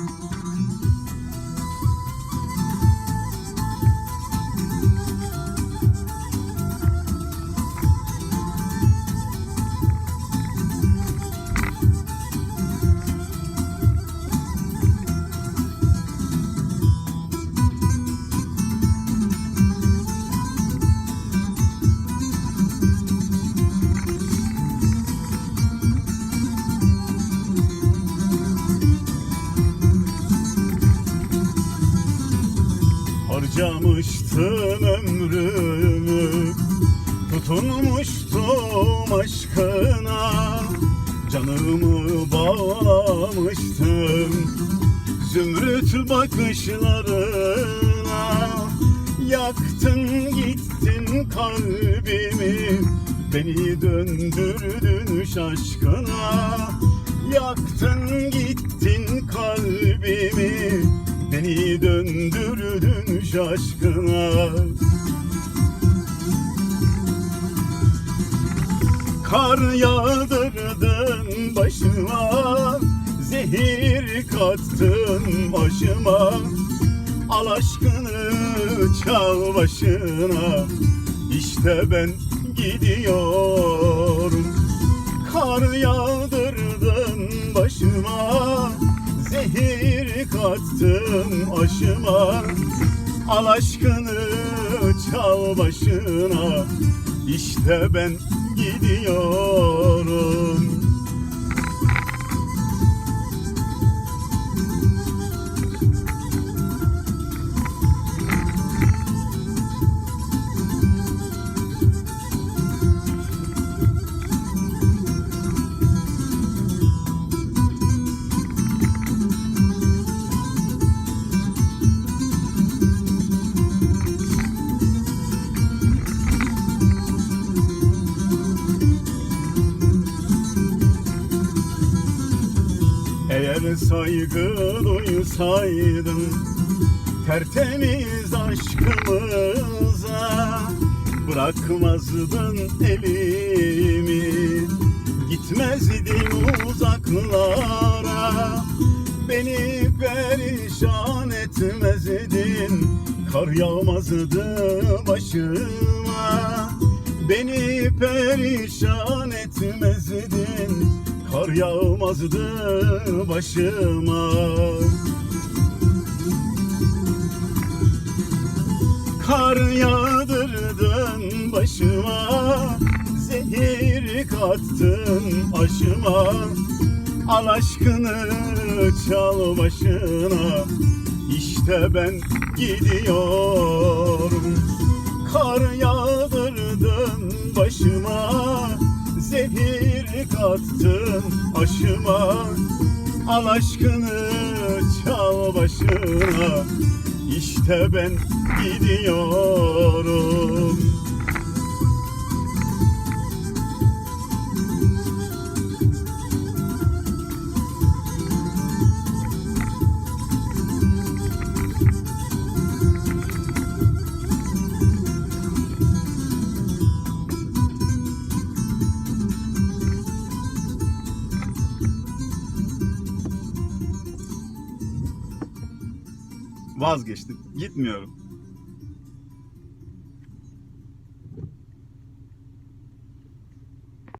Música Harcamıştım ömrümü. Tutunmuştum aşkına Canımı bağlamıştım. Zümrüt bakışlarına Yaktın gittin kalbimi. Beni döndürdün şaşkına Yaktın gittin kalbimi. Beni döndürdün şaşkına Kar yağdırdın başıma Zehir kattın başıma. Al aşkını çal başına. İşte ben gidiyorum. Kar yağdırdın başıma Zehir kattın aşıma Al aşkını çal başına. İşte ben gidiyorum Eğer saygı duysaydın Tertemiz aşkımıza Bırakmazdın elimi. Gitmezdin uzaklara Beni perişan etmezdin. Kar yağmazdı başıma Beni perişan etmezdin Kar yağmazdı başıma. Kar yağdırdın başıma Zehir kattın aşıma Al aşkını çal başına İşte ben gidiyorum. Kar yağdırdın Kattın aşıma Al aşkını çal başına. İşte ben gidiyorum Vazgeçtim. Gitmiyorum.